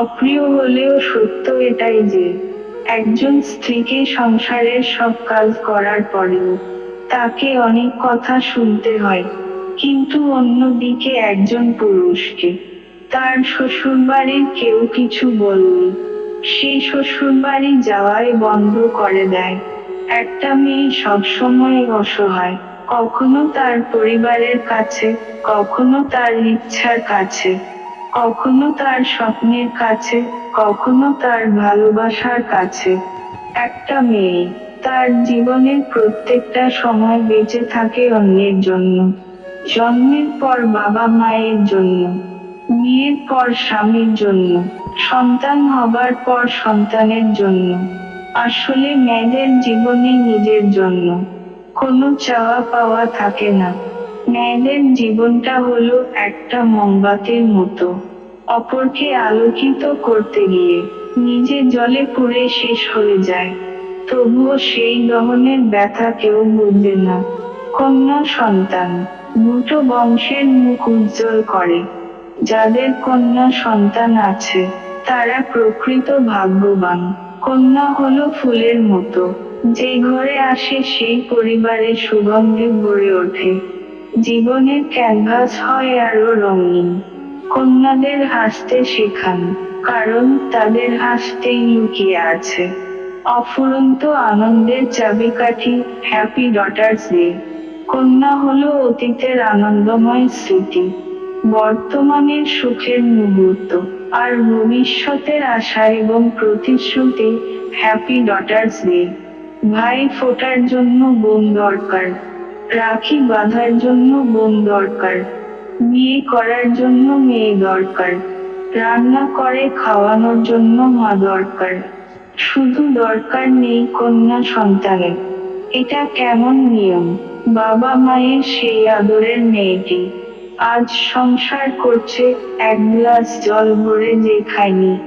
অপ্রিয় হলেও সত্য এটাই যে, একজন স্ত্রীকে সংসারের সব কাজ করার পরেও তাকে অনেক কথা শুনতে হয়, কিন্তু অন্যদিকে একজন পুরুষকে, তার শ্বশুরবাড়ির কেউ কিছু বললে সেই শ্বশুরবাড়ি যাওয়াই বন্ধ করে দেয়। একটা মেয়ে সবসময় অসহায়, কখনো তার পরিবারের কাছে, কখনো তার ইচ্ছার কাছে। কখনো তার স্বপ্নের কাছে, কখনো তার ভালোবাসার কাছে। একটা মেয়ে, তার জীবনের প্রত্যেকটা সময় বেঁচে থাকে অন্যের জন্য। জন্মের পর বাবা মায়ের জন্য, বিয়ের পর স্বামীর জন্য, সন্তান হবার পর সন্তানের জন্য। আসলে মেয়েদের জীবনে নিজের জন্য কোনো চাওয়া পাওয়া থাকে না। মেয়েদের জীবনটা হলো একটা মোমবাতির মতো। অপরকে আলোকিত করতে গিয়ে নিজে জলে পুড়ে শেষ হয়ে যায়। তবুও সেই দহনের ব্যথা কেউ বুঝবে না। কন্যা সন্তান, দুটো বংশের মুখ উজ্জ্বল করে। যাদের কন্যা সন্তান আছে, তারা প্রকৃত ভাগ্যবান। কন্যা হলো ফুলের মতো। যে ঘরে আসে সেই পরিবারের সুগন্ধে ভরে ওঠে। জীবনের ক্যানভাস হয় আরও রঙিন। কন্যাদের হাসতে শেখান, কারণ তাদের হাসতেই লুকিয়ে আছে। অফুরন্ত আনন্দের চাবিকাঠি হ্যাপি ডটার্স ডে কন্যা হলো অতীতের আনন্দময় স্মৃতি। বর্তমানের সুখের মুহূর্ত, আর ভবিষ্যতের আশা এবং প্রতিশ্রুতি হ্যাপি ডটার্স ডে ভাই ফোটার জন্য বোন দরকার। রাখি বাঁধার জন্য বোন দরকার, বিয়ে করার জন্য মেয়ে দরকার, রান্না করে খাওয়ানোর জন্য মা দরকার। শুধু দরকার নেই কন্যা সন্তানের। এটা কেমন নিয়ম? বাবা মায়ের সেই আদরের মেয়েটি। আজ সংসার করছে, এক গ্লাস জল ভরে যে খায়নি।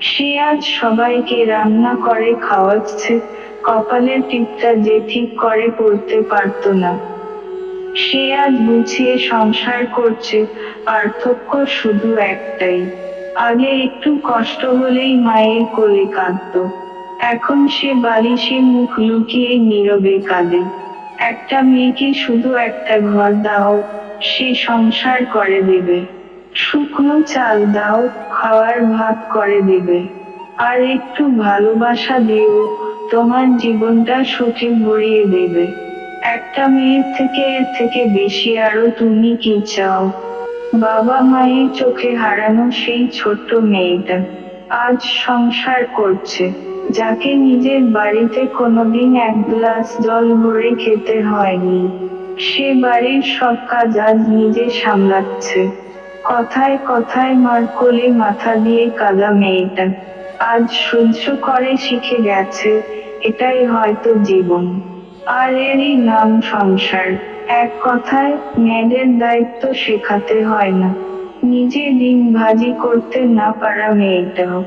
সে আজ সবাইকে রান্না করে খাওয়াচ্ছে কপালের টিপটা যে ঠিক করে পড়তে পারতো না। সে আজ বুঝিয়ে সংসার করছে, পার্থক্য শুধু একটাই। আগে একটু কষ্ট হলেই মায়ের কোলে কাঁদত। এখন সে বালিশে মুখ লুকিয়ে নীরবে কাঁদে। একটা মেয়েকে শুধু একটা ঘর দাও, সে সংসার করে দেবে। শুকনো চাল দাও, খাওয়ার ভাত করে দেবে। আর একটু ভালোবাসা দিও তোমার জীবনটা সুখে ভরিয়ে দেবে। একটা মেয়ের থেকে এর থেকে বেশি আরও তুমি কি চাও? বাবা মায়ের চোখে হারানো সেই ছোট্ট মেয়েটা আজ সংসার করছে, যাকে নিজের বাড়িতে কোনোদিন এক গ্লাস জল ভরে খেতে হয়নি। সে বাড়ির সব কাজ আজ নিজে সামলাচ্ছে। কথায় কথায় মার কোলে মাথা দিয়ে কাদা মেয়েটা। আজ সহ্য করে শিখে গেছে, এটাই হয়তো জীবন। আর এরই নাম সংসার। এক কথায় মেয়েদের দায়িত্ব শেখাতে হয় না। নিজে ডিম ভাজি করতে না পারা মেয়েটাও।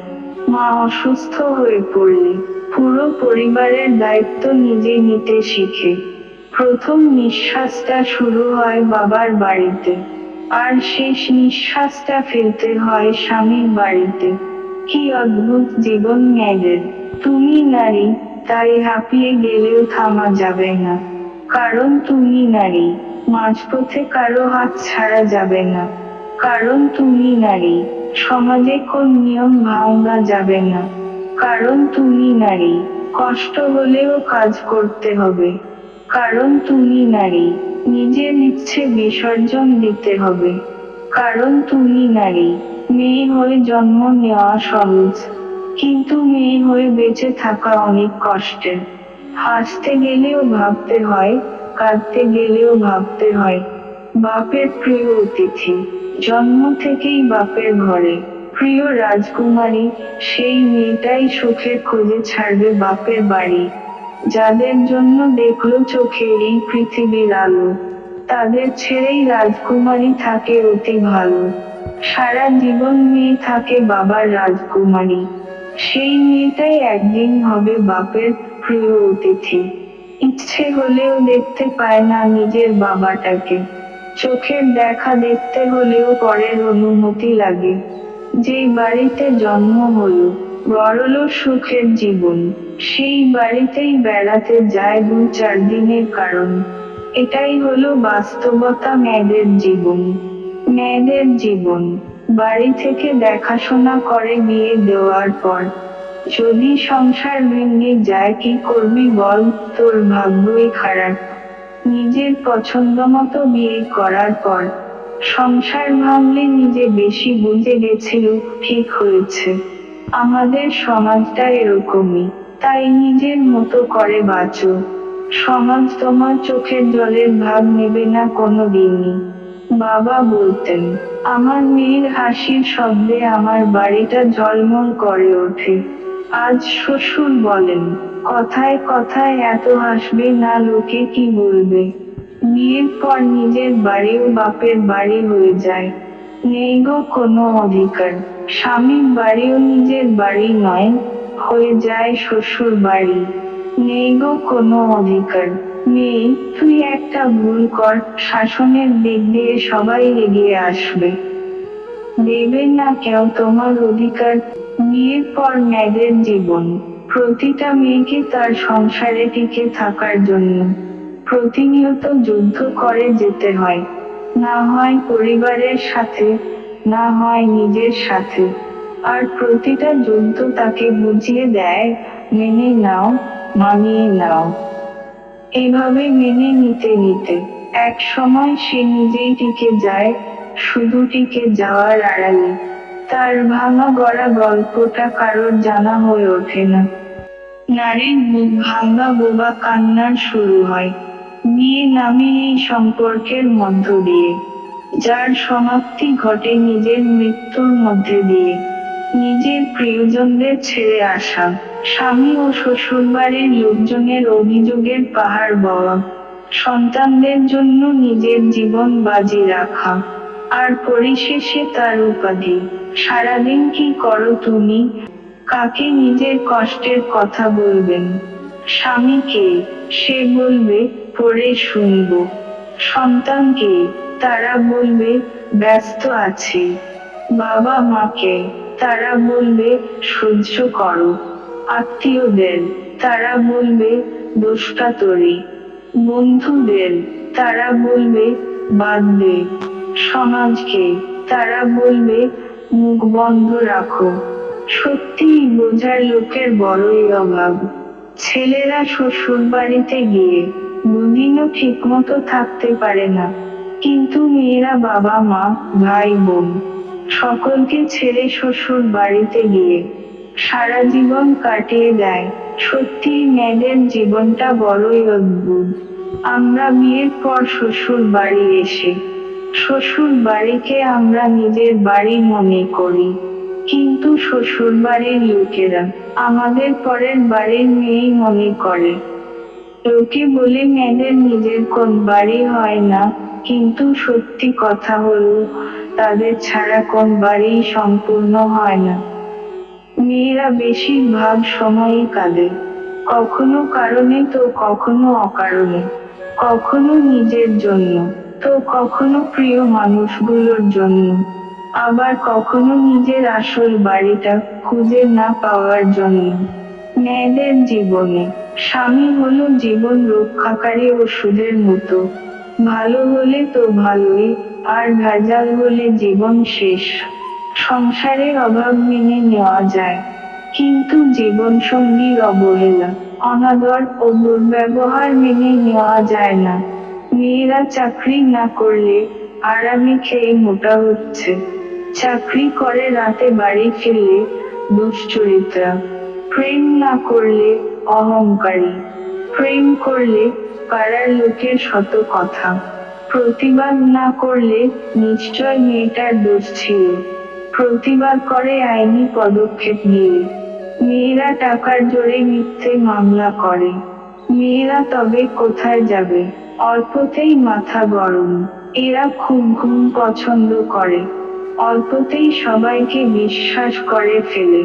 মা অসুস্থ হয়ে পড়লে পুরো পরিবারের দায়িত্ব নিজে নিতে শিখে। প্রথম নিঃশ্বাসটা শুরু হয় বাবার বাড়িতে। আর শেষ নিঃশ্বাসটা ফেলতে হয় স্বামীর বাড়িতে। কি অদ্ভুত জীবন মেয়েদের। তুমি নারী, তাই হাঁপিয়ে গেলেও থামা যাবে না। কারণ তুমি নারী, মাঝপথে কারও হাত ছাড়া যাবে না। কারণ তুমি নারী, সমাজে কোন নিয়ম ভাঙা যাবে না। কারণ তুমি নারী, কষ্ট হলেও কাজ করতে হবে। কারণ তুমি নারী, নিজের ইচ্ছে বিসর্জন দিতে হবে। কারণ তুমি নারী মেয়ে হয়ে জন্ম নেওয়া সহজ। কিন্তু মেয়ে হয়ে বেঁচে থাকা অনেক কষ্টের। হাসতে গেলেও ভাবতে হয়, কাঁদতে গেলেও ভাবতে হয়, বাপের প্রিয় অতিথি, জন্ম থেকেই বাপের ঘরে। প্রিয় রাজকুমারী, সেই মেয়েটাই সুখের খোঁজে ছাড়বে বাপের বাড়ি। যাদের জন্য দেখল চোখে এই পৃথিবীর আলো, তাদের ছেড়েই রাজকুমারী থাকে অতি ভালো। সারা জীবন মেয়ে থাকে বাবার রাজকুমারী। সেই মেয়েটাই একদিন হবে বাপের প্রিয় অতিথি। ইচ্ছে হলেও দেখতে পায় না নিজের বাবাটাকে। চোখের দেখা দেখতে হলেও পরের অনুমতি লাগে। যে বাড়িতে জন্ম হলো বড়লো সুখের জীবন, সেই বাড়িতেই বেড়াতে যায় দু চার দিনের কারণ। এটাই হলো বাস্তবতা মেয়েদের জীবন। মেয়েদের জীবন। বাড়ি থেকে দেখাশোনা করে বিয়ে দেওয়ার পর, যদি সংসার ভেঙে যায় কি করবি বল? তোর ভাগ্যই খারাপ। নিজের পছন্দ মতো বিয়ে করার পর, সংসার ভাঙলে নিজে বেশি বুঝে গেছিল, ঠিক হয়েছে। আমাদের সমাজটা এরকমই, তাই নিজের মতো করে বাঁচো। সমাজ তোমার চোখের জলের ভাগ নেবে না কোনো দিনই বাবা বলতেন, আমার মেয়ের হাসির শব্দে আমার বাড়িটা ঝলমল করে ওঠে। আজ শ্বশুর বলেন, কথায় কথায় এত হাসবে না, লোকে কি বলবে? বিয়ের পর নিজের বাড়িও বাপের বাড়ি হয়ে যায়। নেই গো কোনো অধিকার। স্বামীর বাড়িও নিজের বাড়ি নয়, হয়ে যায় শ্বশুর বাড়ি। নেই গো কোনো অধিকার। নেই তুই একটা ভুল কর, শাসনের দিক দিয়ে সবাই এগিয়ে আসবে। দেবে না কেউ তোমার অধিকার। বিয়ের পর মেয়েদের জীবন। প্রতিটা মেয়েকে তার সংসারে টিকে থাকার জন্য। প্রতিনিয়ত যুদ্ধ করে যেতে হয়। না হয় পরিবারের সাথে, না হয় নিজের সাথে। আর প্রতিটা যুদ্ধ তাকে বুঝিয়ে দেয়, মেনে নাও, মানিয়ে নাও। এভাবে মেনে নিতে নিতে এক সময় সে নিজেই টিকে যায়, শুধু টিকে যাওয়ার আড়ালে। তার ভাঙা গড়া গল্পটা কারোর জানা হয়ে ওঠে না। নারীর বুক ভাঙ্গা বোবা কান্নার শুরু হয়। বিয়ে নামে এই সম্পর্কের মধ্য দিয়ে, যার সমাপ্তি ঘটে নিজের মৃত্যুর মধ্যে দিয়ে। নিজের প্রিয়জনদের ছেড়ে আসা। স্বামী ও শ্বশুরবাড়ির লোকজনের অভিযোগের পাহাড় বওয়া। সন্তানদের জন্য নিজের জীবন বাজি রাখা। আর পরিশেষে তার উপাধি। সারাদিন কি করো তুমি? কাকে নিজের কষ্টের কথা বলবেন? স্বামীকে সে বলবে, পড়ে শুনব। সন্তানকে তারা বলবে, ব্যস্ত আছে। বাবা মাকে তারা বলবে সহ্য করো। আত্মীয়দের তারা বলবে দোষটা তরি। বন্ধুদের তারা বলবে বাদ দে। সমাজকে, তারা বলবে মুখ বন্ধ রাখো। সত্যি বোঝার লোকের বড়ই অভাব। ছেলেরা শ্বশুর বাড়িতে গিয়ে দুদিনও ঠিক মতো থাকতে পারে না। কিন্তু মেয়েরা বাবা, মা, ভাই, বোন। সকলকে ছেড়ে শ্বশুর বাড়িতে গিয়ে সারা জীবন কাটিয়ে দেয়। সত্যি মেয়েদের জীবনটা বড়ই অদ্ভুত। আমরা বিয়ের পর শ্বশুর বাড়ি এসে, শ্বশুর বাড়িকে আমরা নিজের বাড়ি মনে করি। কিন্তু শ্বশুর বাড়ির লোকেরা আমাদের পরের বাড়ির মেয়েই মনে করে। লোকে বলে মেয়েদের নিজের কোন বাড়ি হয় না। কিন্তু সত্যি কথা হলো তাদের ছাড়া কোন বাড়ি সম্পূর্ণ হয় না। মেয়েরা বেশিরভাগ সময়ই কাঁদে। কখনো কারণে তো কখনো অকারণে। কখনো নিজের জন্য তো কখনো প্রিয় মানুষগুলোর জন্য। আবার কখনো নিজের আসল বাড়িটা খুঁজে না পাওয়ার জন্য। মেয়েদের জীবনে স্বামী হলো জীবন রক্ষাকারী ওষুধের মতো। ভালো হলে তো ভালোই আর ভেজাল হলে জীবন শেষ। সংসারের অভাব মেনে নেওয়া যায়, কিন্তু জীবন সঙ্গীর অবহেলা, অনাদর ও দুর্ব্যবহার মেনে নেওয়া যায় না। মেয়েরা চাকরি না করলে আরামে খেয়ে মোটা হচ্ছে। চাকরি করে রাতে বাড়ি ফিরলে দুশ্চরিত্রা। প্রেম না করলে অহংকারী। প্রেম করলে পাড়ার লোকের শত কথা। প্রতিবাদ না করলে নিশ্চয় মেয়েটার দোষ ছিল। প্রতিবাদ করে আইনি পদক্ষেপ নিয়ে। মেয়েরা টাকার জোরে মিথ্যে মামলা করে। মেয়েরা তবে কোথায় যাবে? অল্পতেই মাথা গরম। এরা খুব ঘুম পছন্দ করে। অল্পতেই সবাইকে বিশ্বাস করে ফেলে।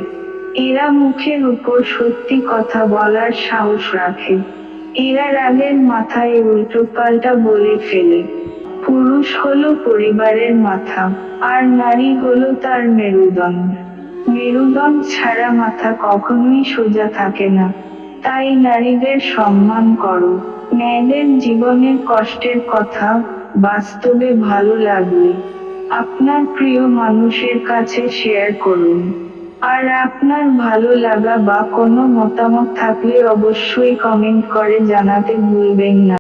এরা মুখের উপর সত্যি কথা বলার সাহস রাখে। এরা রাগের মাথায় উল্টো পাল্টা বলে ফেলে। পুরুষ হল পরিবারের মাথা, আর নারী হলো তার মেরুদণ্ড। মেরুদণ্ড ছাড়া মাথা কখনোই সোজা থাকে না। তাই নারীদের সম্মান করো। মেয়েদের জীবনের কষ্টের কথা বাস্তবে ভালো লাগলে আপনার প্রিয় মানুষের কাছে শেয়ার করুন। আর আপনার ভালো লাগা বা কোনো মতামত থাকলে অবশ্যই কমেন্ট করে জানাতে ভুলবেন না।